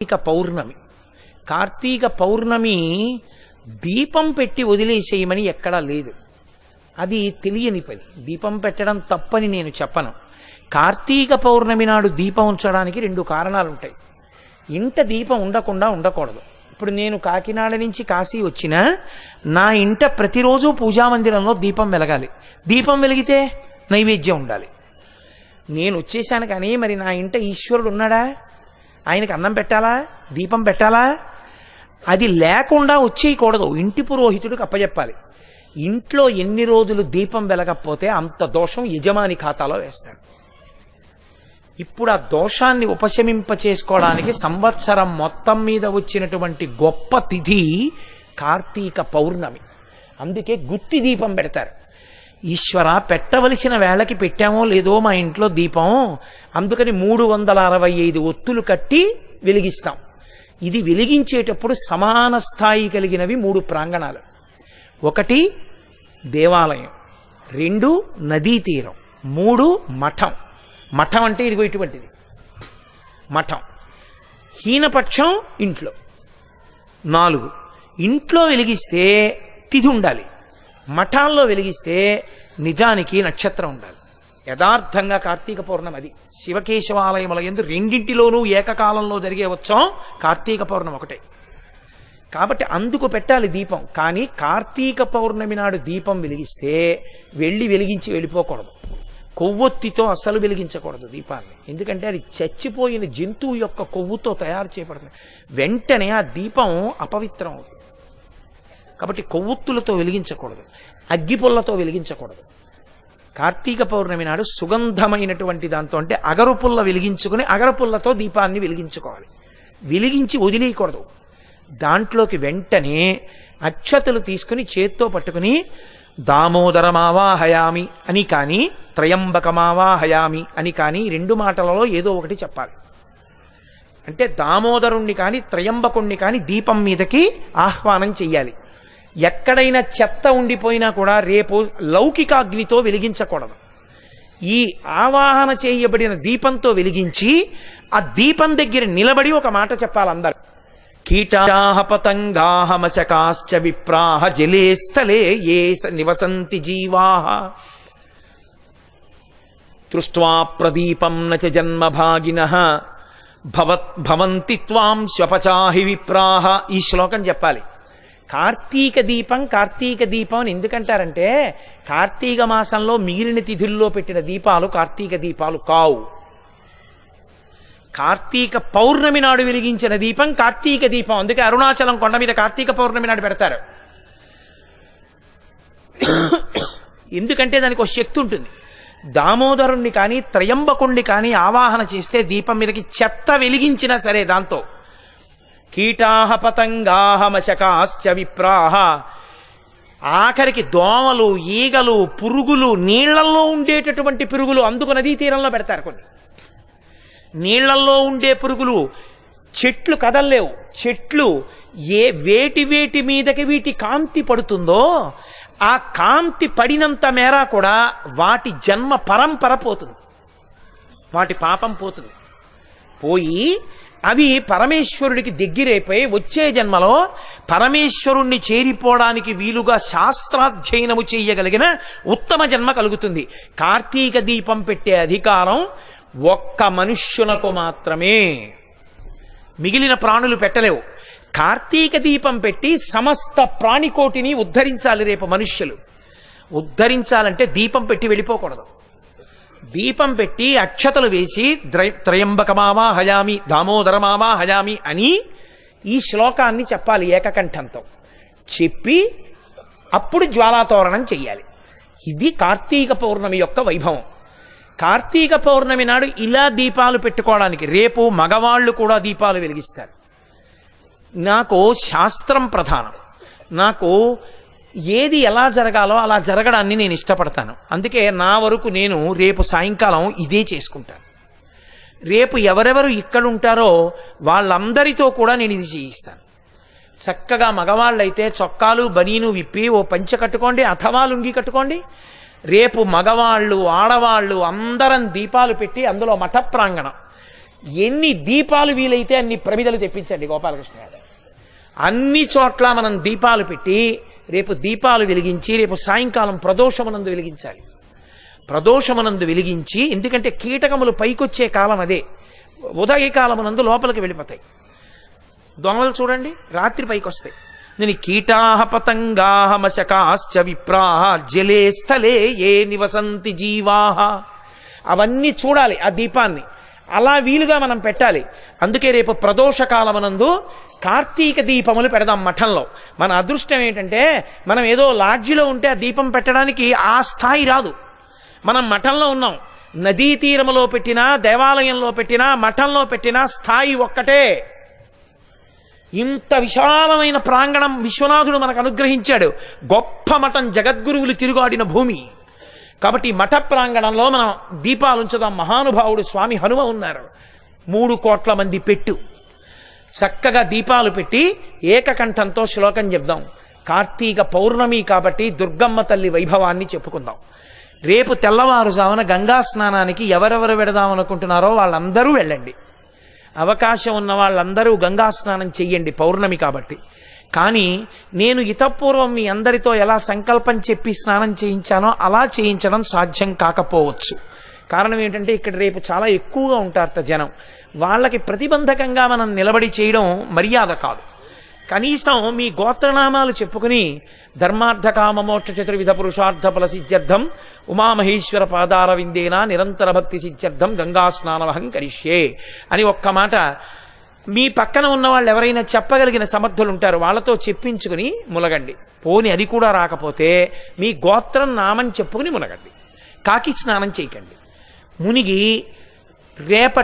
కార్తీక పౌర్ణమి. కార్తీక పౌర్ణమి దీపం పెట్టి వదిలేసేయమని ఎక్కడా లేదు. అది తెలియని పని. దీపం పెట్టడం తప్పని నేను చెప్పను. కార్తీక పౌర్ణమి నాడు దీపం ఉంచడానికి రెండు కారణాలు ఉంటాయి ఇంట దీపం ఉండకుండా ఉండకూడదు. ఇప్పుడు నేను కాకినాడ నుంచి కాశీ వచ్చినా నా ఇంట ప్రతిరోజు పూజామందిరంలో దీపం వెలగాలి. దీపం వెలిగితే నైవేద్యం ఉండాలి. నేను వచ్చేసాను కానీ మరి నా ఇంట ఈశ్వరుడు ఉన్నాడా? ఆయనకి అన్నం పెట్టాలా? దీపం పెట్టాలా? అది లేకుండా వచ్చేయకూడదు. ఇంటి పురోహితుడికి అప్పచెప్పాలి ఇంట్లో ఎన్ని రోజులు దీపం వెలగకపోతే అంత దోషం యజమాని ఖాతాలో వేస్తాడు. ఇప్పుడు ఆ దోషాన్ని ఉపశమింప చేసుకోవడానికి సంవత్సరం మొత్తం మీద వచ్చినటువంటి గొప్ప తిథి కార్తీక పౌర్ణమి. అందుకే గుత్తి దీపం పెడతారు. ఈశ్వర పెట్టవలసిన వేళకి పెట్టామో లేదో మా ఇంట్లో దీపం. అందుకని మూడు వందల అరవై ఐదు ఒత్తులు కట్టి వెలిగిస్తాం. ఇది వెలిగించేటప్పుడు సమాన స్థాయి కలిగినవి మూడు ప్రాంగణాలు. ఒకటి దేవాలయం. రెండు నదీ తీరం. మూడు మఠం. మఠం అంటే ఇదిగో ఇటువంటిది. మఠం. హీనపక్షం ఇంట్లో. నాలుగు ఇంట్లో వెలిగిస్తే తిథి ఉండాలి. మఠాల్లో వెలిగిస్తే నిజానికి నక్షత్రం ఉండాలి. యథార్థంగా కార్తీక పౌర్ణమి అది. శివకేశవాలయముల ఎందు రెండింటిలోనూ ఏకకాలంలో జరిగే ఉత్సవం కార్తీక పౌర్ణమి ఒకటే. కాబట్టి అందుకు పెట్టాలి దీపం. కానీ కార్తీక పౌర్ణమి నాడు దీపం వెలిగిస్తే వెళ్ళి వెలిగించి వెళ్ళిపోకూడదు. కొవ్వొత్తితో అస్సలు వెలిగించకూడదు దీపాన్ని. ఎందుకంటే అది చచ్చిపోయిన జంతువు యొక్క కొవ్వుతో తయారు చేయబడుతుంది. వెంటనే ఆ దీపం అపవిత్రం అవుతుంది. కాబట్టి కొవ్వొత్తులతో వెలిగించకూడదు. అగ్గిపుల్లతో వెలిగించకూడదు. కార్తీక పౌర్ణమి నాడు సుగంధమైనటువంటి దాంతో అంటే అగరుపుల్ల వెలిగించుకుని అగరపుల్లతో దీపాన్ని వెలిగించుకోవాలి. వెలిగించి వదిలేయకూడదు. దాంట్లోకి వెంటనే అక్షతలు తీసుకుని చేత్తో పట్టుకుని దామోదరమావాహయామి అని కానీ త్రయంబకమావాహయామి అని కానీ రెండు మాటలలో ఏదో ఒకటి చెప్పాలి. అంటే దామోదరుణ్ణి కానీ త్రయంబకుణ్ణి కానీ దీపం మీదకి ఆహ్వానం చెయ్యాలి. ఎక్కడైనా చెత్త ఉండిపోయినా కూడా రేపు లౌకికాగ్నితో వెలిగించకూడదు. ఈ ఆవాహన చేయబడిన దీపంతో వెలిగించి ఆ దీపం దగ్గర నిలబడి ఒక మాట చెప్పాలి అందరు. కీటాహ పతంగాహ మశకాశ్చ విప్రాహ జలే స్థలే ఏ స- నివసంతి జీవాహ. దృష్ట్వా ప్రదీపం నచ జన్మభాగిన భవత్ భవంతి త్వాం స్వపచాహి విప్రాహ. ఈ శ్లోకం చెప్పాలి. కార్తీక దీపం కార్తీక దీపం అని ఎందుకంటారంటే కార్తీక మాసంలో మిగిలిన తిథుల్లో పెట్టిన దీపాలు కార్తీక దీపాలు కావు. కార్తీక పౌర్ణమి నాడు వెలిగించిన దీపం కార్తీక దీపం. అందుకే అరుణాచలం కొండ మీద కార్తీక పౌర్ణమి నాడు పెడతారు. ఎందుకంటే దానికి ఒక శక్తి ఉంటుంది. దామోదరుణ్ణి కానీ త్రయంబకుణ్ణి కానీ ఆవాహన చేస్తే దీపం మీదకి చెత్త వెలిగించినా సరే దాంతో కీటాహ పతంగాహ మశకాశ్చ విప్రాహ. ఆఖరికి దోమలు ఈగలు పురుగులు నీళ్ళల్లో ఉండేటటువంటి పురుగులు అందుకు నదీ తీరంలో పెడతారు కొన్ని. నీళ్ళల్లో ఉండే పురుగులు చెట్లు కదల్లేవు. చెట్లు ఏ వేటి వేటి మీదకి వీటి కాంతి పడుతుందో ఆ కాంతి పడినంత మేర కూడా వాటి జన్మ పరంపర పోతుంది. వాటి పాపం పోతుంది. పోయి అవి పరమేశ్వరుడికి దగ్గరైపోయి వచ్చే జన్మలో పరమేశ్వరుణ్ణి చేరిపోవడానికి వీలుగా శాస్త్రాధ్యయనము చేయగలిగిన ఉత్తమ జన్మ కలుగుతుంది. కార్తీక దీపం పెట్టే అధికారం ఒక్క మనుష్యునకు మాత్రమే. మిగిలిన ప్రాణులు పెట్టలేవు. కార్తీక దీపం పెట్టి సమస్త ప్రాణికోటిని ఉద్ధరించాలి రేపు మనుష్యులు. ఉద్ధరించాలంటే దీపం పెట్టి వెళ్ళిపోకూడదు. దీపం పెట్టి అక్షతలు వేసి త్రయంబకమామా హయామి దామోదరమామా హయామి అని ఈ శ్లోకాన్ని చెప్పాలి ఏకకంఠంతో. చెప్పి అప్పుడు జ్వాలాతోరణం చెయ్యాలి. ఇది కార్తీక పౌర్ణమి యొక్క వైభవం. కార్తీక పౌర్ణమి నాడు ఇలా దీపాలు పెట్టుకోవడానికి రేపు మగవాళ్ళు కూడా దీపాలు వెలిగిస్తారు. నాకు శాస్త్రం ప్రధానం. నాకు ఏది ఎలా జరగాలో అలా జరగడాన్ని నేను ఇష్టపడతాను. అందుకే నా వరకు నేను రేపు సాయంకాలం ఇదే చేసుకుంటాను. రేపు ఎవరెవరు ఇక్కడ ఉంటారో వాళ్ళందరితో కూడా నేను ఇది చేయిస్తాను. చక్కగా మగవాళ్ళైతే చొక్కాలు బనీను విప్పి ఓ పంచె కట్టుకోండి అథవా లుంగి కట్టుకోండి. రేపు మగవాళ్ళు ఆడవాళ్ళు అందరం దీపాలు పెట్టి అందులో మఠ ప్రాంగణం ఎన్ని దీపాలు వీలైతే అన్ని ప్రమిదలు తెప్పించండి గోపాలకృష్ణ గారు. అన్ని చోట్ల మనం దీపాలు పెట్టి రేపు దీపాలు వెలిగించి రేపు సాయంకాలం ప్రదోషమునందు వెలిగించాలి. ప్రదోషమనందు వెలిగించి ఎందుకంటే కీటకములు పైకొచ్చే కాలం అదే. ఉదయ కాలమునందు లోపలికి వెళ్ళిపోతాయి. దొంగలు చూడండి రాత్రి పైకి వస్తాయి నేను కీటాహ పతంగాహ మశకాశ్చ విప్రాహ జలే స్థలే ఏ నివసంతి జీవాహ అవన్నీ చూడాలి ఆ దీపాన్ని. అలా వీలుగా మనం పెట్టాలి. అందుకే రేపు ప్రదోషకాలమనందు కార్తీక దీపములు పెడదాం మఠంలో. మన అదృష్టం ఏంటంటే మనం ఏదో లాడ్జిలో ఉంటే ఆ దీపం పెట్టడానికి ఆ స్థాయి రాదు. మనం మఠంలో ఉన్నాం. నదీ తీరములో పెట్టినా దేవాలయంలో పెట్టినా మఠంలో పెట్టినా స్థాయి ఒక్కటే. ఇంత విశాలమైన ప్రాంగణం విశ్వనాథుడు మనకు అనుగ్రహించాడు. గొప్ప మఠం జగద్గురువులు తిరుగాడిన భూమి. కాబట్టి మఠ ప్రాంగణంలో మనం దీపాలు ఉంచుదాం. మహానుభావుడు స్వామి హనుమ ఉన్నారు. మూడు కోట్ల మంది పెట్టు. చక్కగా దీపాలు పెట్టి ఏకకంఠంతో శ్లోకం చెప్దాం. కార్తీక పౌర్ణమి కాబట్టి దుర్గమ్మ తల్లి వైభవాన్ని చెప్పుకుందాం. రేపు తెల్లవారుజామున గంగా స్నానానికి ఎవరెవరు వెడదామనుకుంటున్నారో వాళ్ళందరూ వెళ్ళండి. అవకాశం ఉన్న వాళ్ళందరూ గంగా స్నానం చెయ్యండి పౌర్ణమి కాబట్టి. కానీ నేను ఇతపూర్వం మీ అందరితో ఎలా సంకల్పం చెప్పి స్నానం చేయించానో అలా చేయించడం సాధ్యం కాకపోవచ్చు. కారణం ఏంటంటే ఇక్కడ రేపు చాలా ఎక్కువగా ఉంటారట జనం. వాళ్ళకి ప్రతిబంధకంగా మనం నిలబడి చేయడం మర్యాద కాదు. కనీసం మీ గోత్రనామాలు చెప్పుకుని ధర్మార్థ చతుర్విధ పురుషార్థ ఫల సిద్ధ్యర్థం ఉమామహేశ్వర పాదారవిందేనా నిరంతర భక్తి సిద్ధ్యర్థం గంగా స్నానవహం కరిష్యే అని ఒక్క మాట మీ పక్కన ఉన్న వాళ్ళు ఎవరైనా చెప్పగలిగిన సమర్థులు ఉంటారు వాళ్ళతో చెప్పించుకుని మునగండి పోని అది కూడా రాకపోతే మీ గోత్రం నామం చెప్పుకుని మునగండి. కాకి స్నానం చేయకండి. మునిగి రేపటి